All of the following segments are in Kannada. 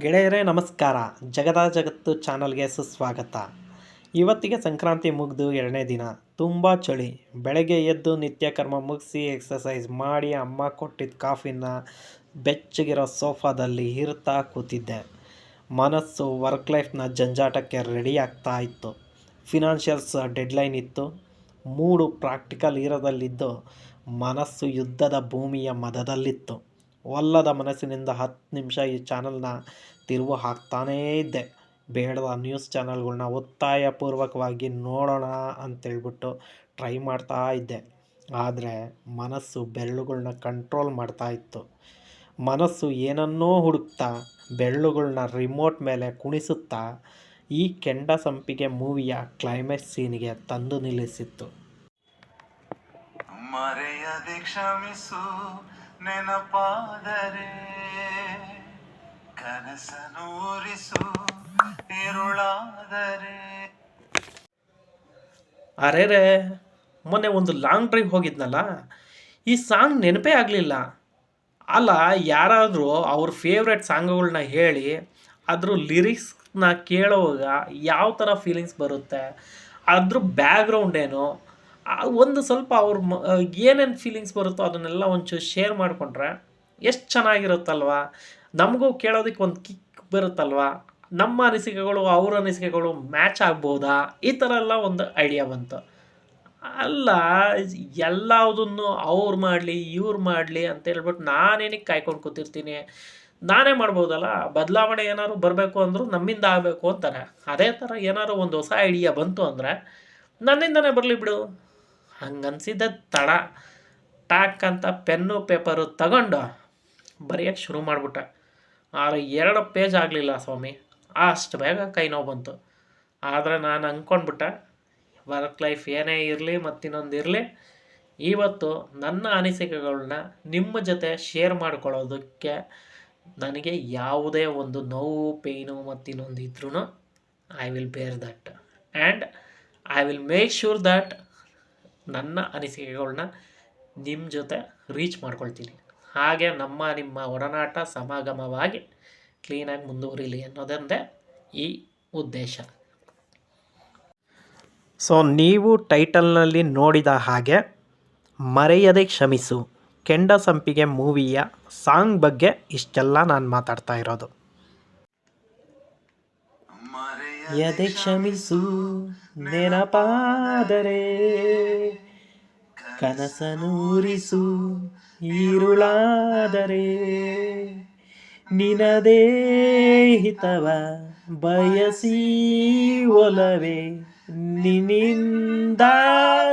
ಗೆಳೆಯರೇ, ನಮಸ್ಕಾರ. ಜಗದ ಜಗತ್ತು ಚಾನಲ್ಗೆ ಸುಸ್ವಾಗತ. ಇವತ್ತಿಗೆ ಸಂಕ್ರಾಂತಿ ಮುಗಿದು ಎರಡನೇ ದಿನ. ತುಂಬ ಚಳಿ. ಬೆಳಗ್ಗೆ ಎದ್ದು ನಿತ್ಯ ಕರ್ಮ ಮುಗಿಸಿ ಎಕ್ಸಸೈಸ್ ಮಾಡಿ ಅಮ್ಮ ಕೊಟ್ಟಿದ್ದ ಕಾಫಿನ ಬೆಚ್ಚಗಿರೋ ಸೋಫಾದಲ್ಲಿ ಇರ್ತಾ ಕೂತಿದ್ದೆ. ಮನಸ್ಸು ವರ್ಕ್ ಲೈಫ್ನ ಜಂಜಾಟಕ್ಕೆ ರೆಡಿ ಆಗ್ತಾ ಇತ್ತು. ಫಿನಾನ್ಷಿಯಲ್ಸ್ ಡೆಡ್ಲೈನ್ ಇತ್ತು. ಮೂಡು ಪ್ರಾಕ್ಟಿಕಲ್ ಇರೋದಲ್ಲಿದ್ದು ಮನಸ್ಸು ಯುದ್ಧದ ಭೂಮಿಯ ಮದದಲ್ಲಿತ್ತು. ಒಲ್ಲದ ಮನಸ್ಸಿನಿಂದ ಹತ್ತು ನಿಮಿಷ ಈ ಚಾನಲ್ನ ತಿರುವು ಹಾಕ್ತಾನೇ ಇದ್ದೆ. ಬೇಡದ ನ್ಯೂಸ್ ಚಾನಲ್ಗಳ್ನ ಒತ್ತಾಯಪೂರ್ವಕವಾಗಿ ನೋಡೋಣ ಅಂತೇಳ್ಬಿಟ್ಟು ಟ್ರೈ ಮಾಡ್ತಾ ಇದ್ದೆ. ಆದರೆ ಮನಸ್ಸು ಬೆರಳುಗಳ್ನ ಕಂಟ್ರೋಲ್ ಮಾಡ್ತಾ ಇತ್ತು. ಮನಸ್ಸು ಏನನ್ನೋ ಹುಡುಕ್ತಾ, ಬೆರಳುಗಳ್ನ ರಿಮೋಟ್ ಮೇಲೆ ಕುಣಿಸುತ್ತಾ, ಈ ಕೆಂಡ ಸಂಪಿಗೆ ಮೂವಿಯ ಕ್ಲೈಮ್ಯಾಕ್ಸ್ ಸೀನಿಗೆ ತಂದು ನಿಲ್ಲಿಸಿತ್ತು. ಮರೆಯದೆ ಕ್ಷಮಿಸು ನೆನಪಾದರೆ ಕನಸನೂರಿಸು ಇರುಳಾದರೆ. ಅರೆರೆ, ಮೊನ್ನೆ ಒಂದು ಲಾಂಗ್ ಡ್ರೈವ್ ಹೋಗಿದ್ನಲ್ಲ? ಈ ಸಾಂಗ್ ನೆನಪೇ ಆಗಲಿಲ್ಲ. ಅಲ್ಲ, ಯಾರಾದರೂ ಅವ್ರ ಫೇವ್ರೆಟ್ ಸಾಂಗ್ಗಳನ್ನ ಹೇಳಿ, ಅದ್ರ ಲಿರಿಕ್ಸ್ನ ಕೇಳುವಾಗ ಯಾವ ಥರ ಫೀಲಿಂಗ್ಸ್ ಬರುತ್ತೆ? ಅದ್ರ ಬ್ಯಾಕ್ಗ್ರೌಂಡ್ ಏನು? ಒಂದು ಸ್ವಲ್ಪ ಅವ್ರ ಮ ಏನೇನು ಫೀಲಿಂಗ್ಸ್ ಬರುತ್ತೋ ಅದನ್ನೆಲ್ಲ ಒಂಚೂರು ಶೇರ್ ಮಾಡಿಕೊಂಡ್ರೆ ಎಷ್ಟು ಚೆನ್ನಾಗಿರುತ್ತಲ್ವಾ? ನಮಗೂ ಕೇಳೋದಕ್ಕೆ ಒಂದು ಕಿಕ್ ಬರುತ್ತಲ್ವಾ? ನಮ್ಮ ಅನಿಸಿಕೆಗಳು, ಅವ್ರ ಅನಿಸಿಕೆಗಳು ಮ್ಯಾಚ್ ಆಗ್ಬೋದಾ? ಈ ಥರ ಎಲ್ಲ ಒಂದು ಐಡಿಯಾ ಬಂತು. ಅಲ್ಲ ಎಲ್ಲದನ್ನು ಅವ್ರು ಮಾಡಲಿ, ಇವ್ರು ಮಾಡಲಿ ಅಂತ ಹೇಳ್ಬಿಟ್ಟು ನಾನೇನಕ್ಕೆ ಕಾಯ್ಕೊಂಡು ಕೂತಿರ್ತೀನಿ. ನಾನೇ ಮಾಡ್ಬೋದಲ್ಲ? ಬದಲಾವಣೆ ಏನಾದ್ರು ಬರಬೇಕು ಅಂದರೂ ನಮ್ಮಿಂದ ಆಗಬೇಕು ಅಂತಾರೆ. ಅದೇ ಥರ ಏನಾದ್ರು ಒಂದು ಹೊಸ ಐಡಿಯಾ ಬಂತು ಅಂದರೆ ನನ್ನಿಂದನೇ ಬರಲಿ ಬಿಡು. ಹಂಗನ್ಸಿದ್ದೆ ತಡ. ಟಾಕ್ ಅಂತ ಪೆನ್ನು ಪೇಪರು ತಗೊಂಡು ಬರೆಯೋಕ್ಕೆ ಶುರು ಮಾಡಿಬಿಟ್ಟೆ. ಆದರೆ ಎರಡು ಪೇಜ್ ಆಗಲಿಲ್ಲ ಸ್ವಾಮಿ. ಅಷ್ಟು ಬೇಗ ಕೈ ನೋವು ಬಂತು. ಆದರೆ ನಾನು ಅಂದ್ಕೊಂಡ್ಬಿಟ್ಟೆ ವರ್ಕ್ ಲೈಫ್ ಏನೇ ಇರಲಿ ಮತ್ತಿನ್ನೊಂದು ಇರಲಿ, ಇವತ್ತು ನನ್ನ ಅನಿಸಿಕೆಗಳನ್ನ ನಿಮ್ಮ ಜೊತೆ ಶೇರ್ ಮಾಡ್ಕೊಳ್ಳೋದಕ್ಕೆ ನನಗೆ ಯಾವುದೇ ಒಂದು ನೋವು, ಪೇಯ್ನು ಮತ್ತಿನ್ನೊಂದು ಇದ್ರೂ I will bear that and I will make sure that ನನ್ನ ಅನಿಸಿಕೆಗಳನ್ನ ನಿಮ್ಮ ಜೊತೆ ರೀಚ್ ಮಾಡ್ಕೊಳ್ತೀನಿ. ಹಾಗೆ ನಮ್ಮ ನಿಮ್ಮ ಒಡನಾಟ ಸಮಾಗಮವಾಗಿ ಕ್ಲೀನಾಗಿ ಮುಂದುವರಿಲಿ ಅನ್ನೋದೊಂದೇ ಈ ಉದ್ದೇಶ. ಸೊ ನೀವು ಟೈಟಲ್ನಲ್ಲಿ ನೋಡಿದ ಹಾಗೆ ಮರೆಯದೆ ಕ್ಷಮಿಸು. ಕೆಂಡ ಸಂಪಿಗೆ ಮೂವಿಯ ಸಾಂಗ್ ಬಗ್ಗೆ ಇಷ್ಟೆಲ್ಲ ನಾನು ಮಾತಾಡ್ತಾ ಇರೋದು. ಯದೆ ಕ್ಷಮಿಸು ನೆನಪಾದರೆ ಕನಸನೂರಿಸು ಈರುಳಾದರೆ ನಿನದೇ ಹಿತವ ಬಯಸಿ ಒಲವೇ ನಿನ್ನಿಂದ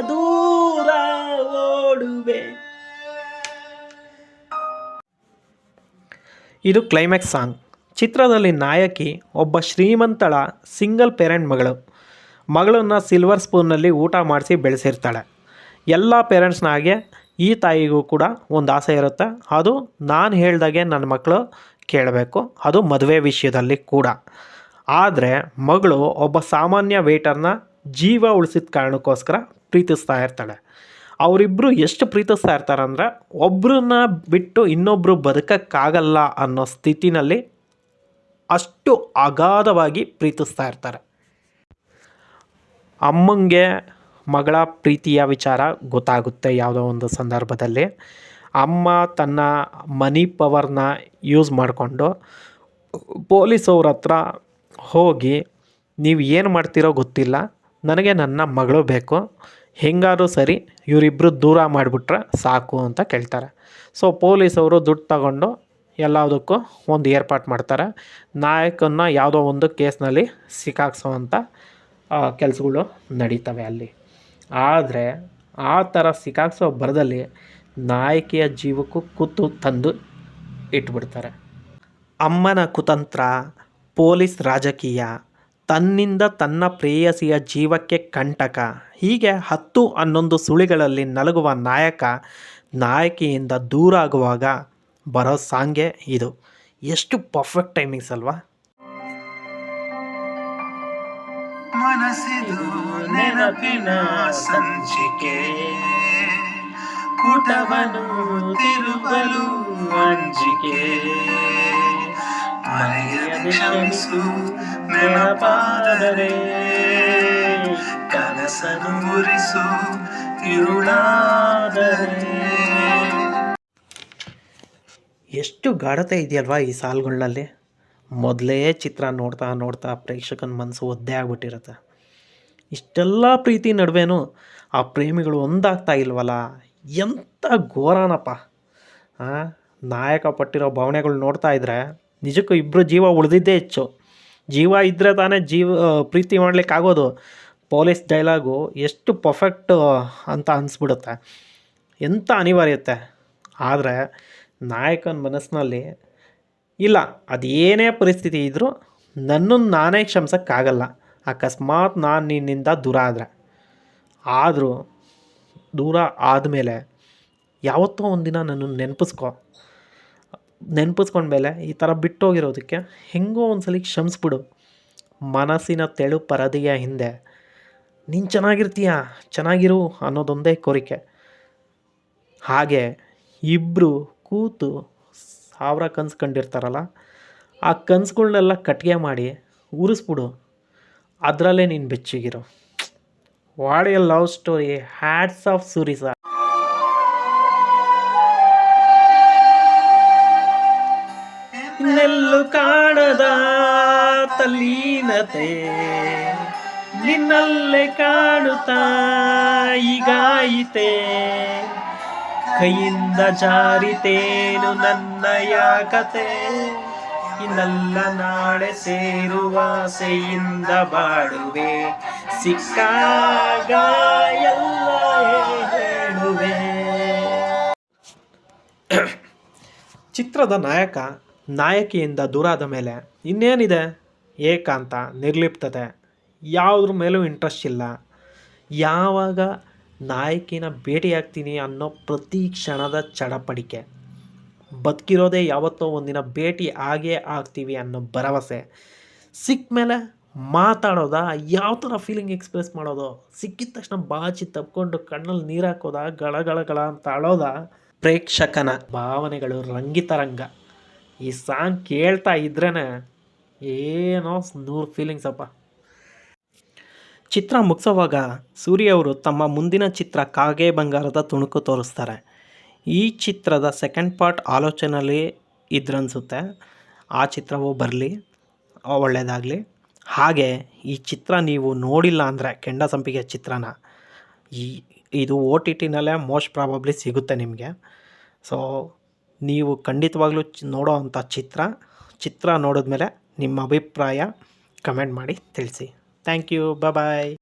ದೂರ ಓಡುವೆ. ಇದು ಕ್ಲೈಮ್ಯಾಕ್ಸ್ ಸಾಂಗ್ ಚಿತ್ರದಲ್ಲಿ ನಾಯಕಿ ಒಬ್ಬ ಶ್ರೀಮಂತಳ ಸಿಂಗಲ್ ಪೇರೆಂಟ್ ಮಗಳು. ಮಗಳನ್ನು ಸಿಲ್ವರ್ ಸ್ಪೂನ್ನಲ್ಲಿ ಊಟ ಮಾಡಿಸಿ ಬೆಳೆಸಿರ್ತಾಳೆ. ಎಲ್ಲ ಪೇರೆಂಟ್ಸ್ನ ಹಾಗೆ ಈ ತಾಯಿಗೂ ಕೂಡ ಒಂದು ಆಸೆ ಇರುತ್ತೆ. ಅದು ನಾನು ಹೇಳ್ದಾಗೆ ನನ್ನ ಮಕ್ಕಳು ಕೇಳಬೇಕು. ಅದು ಮದುವೆ ವಿಷಯದಲ್ಲಿ ಕೂಡ. ಆದರೆ ಮಗಳು ಒಬ್ಬ ಸಾಮಾನ್ಯ ವೇಟರ್ನ ಜೀವ ಉಳಿಸಿದ ಕಾರಣಕ್ಕೋಸ್ಕರ ಪ್ರೀತಿಸ್ತಾ ಇರ್ತಾಳೆ. ಅವರಿಬ್ಬರು ಎಷ್ಟು ಪ್ರೀತಿಸ್ತಾ ಇರ್ತಾರೆ ಅಂದರೆ ಒಬ್ಬರನ್ನ ಬಿಟ್ಟು ಇನ್ನೊಬ್ಬರು ಬದುಕಕ್ಕಾಗಲ್ಲ ಅನ್ನೋ ಸ್ಥಿತಿನಲ್ಲಿ ಅಷ್ಟು ಅಗಾಧವಾಗಿ ಪ್ರೀತಿಸ್ತಾ ಇರ್ತಾರೆ. ಅಮ್ಮಂಗೆ ಮಗಳ ಪ್ರೀತಿಯ ವಿಚಾರ ಗೊತ್ತಾಗುತ್ತೆ ಯಾವುದೋ ಒಂದು ಸಂದರ್ಭದಲ್ಲಿ. ಅಮ್ಮ ತನ್ನ ಮನಿ ಪವರ್ನ ಯೂಸ್ ಮಾಡಿಕೊಂಡು ಪೊಲೀಸವ್ರ ಹತ್ರ ಹೋಗಿ, ನೀವು ಏನು ಮಾಡ್ತೀರೋ ಗೊತ್ತಿಲ್ಲ, ನನಗೆ ನನ್ನ ಮಗಳು ಬೇಕು, ಹೆಂಗಾದ್ರೂ ಸರಿ ಇವರಿಬ್ಬರು ದೂರ ಮಾಡಿಬಿಟ್ರೆ ಸಾಕು ಅಂತ ಕೇಳ್ತಾರೆ. ಸೊ ಪೊಲೀಸವರು ದುಡ್ಡು ತಗೊಂಡು ಎಲ್ಲದಕ್ಕೂ ಒಂದು ಏರ್ಪಾಟ್ ಮಾಡ್ತಾರೆ. ನಾಯಕನ್ನ ಯಾವುದೋ ಒಂದು ಕೇಸ್ನಲ್ಲಿ ಸಿಕ್ಕಾಕ್ಸೋವಂಥ ಕೆಲಸಗಳು ನಡೀತವೆ ಅಲ್ಲಿ. ಆದರೆ ಆ ಥರ ಸಿಕ್ಕಾಕ್ಸೋ ಬರದಲ್ಲಿ ನಾಯಕಿಯ ಜೀವಕ್ಕೂ ಕುತ್ತು ತಂದು ಇಟ್ಬಿಡ್ತಾರೆ. ಅಮ್ಮನ ಕುತಂತ್ರ, ಪೊಲೀಸ್ ರಾಜಕೀಯ, ತನ್ನಿಂದ ತನ್ನ ಪ್ರೇಯಸಿಯ ಜೀವಕ್ಕೆ ಕಂಟಕ, ಹೀಗೆ ಹತ್ತು ಹನ್ನೊಂದು ಸುಳಿಗಳಲ್ಲಿ ನಲಗುವ ನಾಯಕ ನಾಯಕಿಯಿಂದ ದೂರ ಆಗುವಾಗ ಬರೋ ಸಾಂಗೆ ಇದು. ಎಷ್ಟು ಪರ್ಫೆಕ್ಟ್ ಟೈಮಿಂಗ್ಸ್ ಅಲ್ವಾ? ಮನಸ್ಸಿದು ನೆನಪಿನ ಸಂಚಿಕೆ ಪುಟವನು ತಿರುಗಲು ಅಂಜಿಕೆ. ಮರೆಯದೆ ಕ್ಷಮಿಸು ನೆನಪಾದರೆ ಕನಸನು ಮುರಿಸು, ಇರುಳಾದರೆ. ಎಷ್ಟು ಗಾಢತೆ ಇದೆಯಲ್ವಾ ಈ ಸಾಲುಗಳಲ್ಲಿ? ಮೊದಲೇ ಚಿತ್ರ ನೋಡ್ತಾ ನೋಡ್ತಾ ಪ್ರೇಕ್ಷಕನ ಮನಸ್ಸು ಒದ್ದೆ ಆಗ್ಬಿಟ್ಟಿರುತ್ತೆ. ಇಷ್ಟೆಲ್ಲ ಪ್ರೀತಿ ನಡುವೆನೂ ಆ ಪ್ರೇಮಿಗಳು ಒಂದಾಗ್ತಾ ಇಲ್ವಲ್ಲ? ಎಂಥ ಘೋರನಪ್ಪ. ನಾಯಕ ಪಟ್ಟಿರೋ ಭಾವನೆಗಳು ನೋಡ್ತಾ ಇದ್ರೆ ನಿಜಕ್ಕೂ ಇಬ್ಬರು ಜೀವ ಉಳಿದಿದ್ದೇ ಹೆಚ್ಚು. ಜೀವ ಇದ್ದರೆ ತಾನೇ ಜೀವ ಪ್ರೀತಿ ಮಾಡ್ಲಿಕ್ಕೆ ಆಗೋದು ಪೊಲೀಸ್ ಡೈಲಾಗು ಎಷ್ಟು ಪರ್ಫೆಕ್ಟು ಅಂತ ಅನಿಸ್ಬಿಡುತ್ತೆ. ಎಂಥ ಅನಿವಾರ್ಯತೆ. ಆದರೆ ನಾಯಕನ ಮನಸ್ಸಿನಲ್ಲಿ ಇಲ್ಲ, ಅದೇನೇ ಪರಿಸ್ಥಿತಿ ಇದ್ದರೂ ನನ್ನನ್ನು ನಾನೇ ಕ್ಷಮಿಸೋಕ್ಕಾಗಲ್ಲ. ಅಕಸ್ಮಾತ್ ನಾನು ನಿನ್ನಿಂದ ದೂರ ಆದರೆ. ಆದರೂ ದೂರ ಆದಮೇಲೆ ಯಾವತ್ತೋ ಒಂದಿನ ನನ್ನನ್ನು ನೆನಪಿಸ್ಕೊ. ನೆನಪಿಸ್ಕೊಂಡ್ಮೇಲೆ ಈ ಥರ ಬಿಟ್ಟೋಗಿರೋದಕ್ಕೆ ಹೆಂಗೋ ಒಂದ್ಸಲಿ ಕ್ಷಮಿಸ್ಬಿಡು. ಮನಸ್ಸಿನ ತೆಳು ಪರದೆಯ ಹಿಂದೆ. ನೀನು ಚೆನ್ನಾಗಿರ್ತೀಯ? ಚೆನ್ನಾಗಿರು ಅನ್ನೋದೊಂದೇ ಕೋರಿಕೆ. ಹಾಗೆ ಇಬ್ಬರು ಕೂತು ಸಾವಿರ ಕನ್ಸು ಕಂಡಿರ್ತಾರಲ್ಲ, ಆ ಕನಸುಗಳ್ನೆಲ್ಲ ಕಟ್ಗೆ ಮಾಡಿ ಉರಿಸ್ಬಿಡು ಅದರಲ್ಲೇ ನೀನು ಬೆಚ್ಚಗಿರು. What a love story, hats off ಸುರಿಸ ಇನ್ನೆಲ್ಲೂ ಕಾಣದ ತಲ್ಲೀನತೆ, ನಿನ್ನಲ್ಲೇ ಕಾಣುತ್ತಾ ಈಗಾಯಿತೆ ಕೈಯಿಂದ ಚಾರಿತೇನು ನನ್ನ ಯಾಕತೆ ಇನ್ನಲ್ಲ ನಾಳೆ ಸೇರುವ ಸೆಯಿಂದ ಬಾಡುವೆ ಸಿಕ್ಕಾಗ ಎಲ್ಲ ಹೇಳುವೆ. ಚಿತ್ರದ ನಾಯಕ ನಾಯಕಿಯಿಂದ ದೂರಾದ ಮೇಲೆ ಇನ್ನೇನಿದೆ? ಏಕಾಂತ, ನಿರ್ಲಿಪ್ತತೆ. ಯಾವುದ್ರ ಮೇಲೂ ಇಂಟ್ರೆಸ್ಟ್ ಇಲ್ಲ. ಯಾವಾಗ ನಾಯಕಿನ ಭೇಟಿಯಾಗ್ತೀನಿ ಅನ್ನೋ ಪ್ರತಿ ಕ್ಷಣದ ಚಡಪಡಿಕೆ. ಬದುಕಿರೋದೇ ಯಾವತ್ತೋ ಒಂದಿನ ಭೇಟಿ ಆಗೇ ಆಗ್ತೀವಿ ಅನ್ನೋ ಭರವಸೆ. ಸಿಕ್ಕ ಮೇಲೆ ಮಾತಾಡೋದ? ಯಾವ ಥರ ಫೀಲಿಂಗ್ ಎಕ್ಸ್ಪ್ರೆಸ್ ಮಾಡೋದು? ಸಿಕ್ಕಿದ ತಕ್ಷಣ ಬಾಚಿ ತಪ್ಕೊಂಡು ಕಣ್ಣಲ್ಲಿ ನೀರು ಹಾಕೋದ? ಗಳ ಗಳ ಗಳ ಅಂತ ಅಳೋದ? ಪ್ರೇಕ್ಷಕನ ಭಾವನೆಗಳು ರಂಗಿತರಂಗ ಈ ಸಾಂಗ್ ಕೇಳ್ತಾ ಇದ್ರೇ ಏನೋ ನೂರು ಅಪ್ಪ. ಚಿತ್ರ ಮುಗಿಸೋವಾಗ ಸೂರ್ಯ ಅವರು ತಮ್ಮ ಮುಂದಿನ ಚಿತ್ರ ಕಾಗೆ ಬಂಗಾರದ ತುಣುಕು ತೋರಿಸ್ತಾರೆ. ಈ ಚಿತ್ರದ ಸೆಕೆಂಡ್ ಪಾರ್ಟ್ ಆಲೋಚನೆಯಲ್ಲಿ ಇದ್ರನ್ಸುತ್ತೆ. ಆ ಚಿತ್ರವು ಬರಲಿ ಒಳ್ಳೆಯದಾಗಲಿ ಹಾಗೆ ಈ ಚಿತ್ರ ನೀವು ನೋಡಿಲ್ಲ ಅಂದರೆ ಕೆಂಡ ಸಂಪಿಗೆ ಚಿತ್ರನ. ಈ, ಇದು ಓ ಟಿ ಟಿನಲ್ಲೇ ಮೋಸ್ಟ್ ಪ್ರಾಬಬ್ಲಿ ಸಿಗುತ್ತೆ ನಿಮಗೆ. ಸೊ ನೀವು ಖಂಡಿತವಾಗ್ಲೂ ನೋಡೋ ಅಂಥ ಚಿತ್ರ ಚಿತ್ರ ನೋಡಿದ್ಮೇಲೆ ನಿಮ್ಮ ಅಭಿಪ್ರಾಯ ಕಮೆಂಟ್ ಮಾಡಿ ತಿಳಿಸಿ. Thank you. Bye bye.